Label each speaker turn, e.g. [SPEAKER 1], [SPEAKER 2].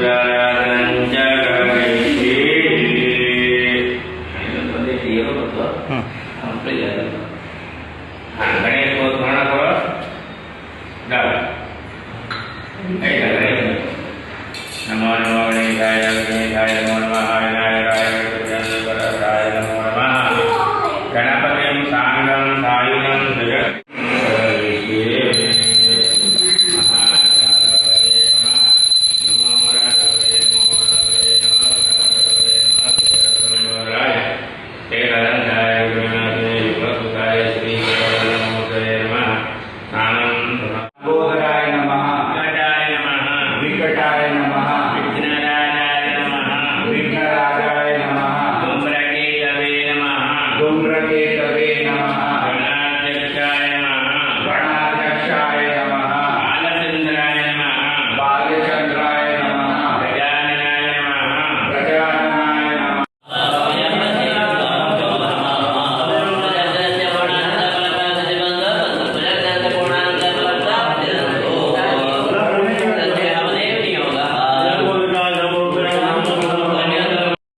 [SPEAKER 1] पूजायातनं च करिष्ये
[SPEAKER 2] वेंकटाय नमः।
[SPEAKER 1] विघ्नराजाय नमः।
[SPEAKER 2] विघ्नराजाय नमः।
[SPEAKER 1] धूम्रकेतवे नमः।
[SPEAKER 2] धूम्रकेतवे नमः।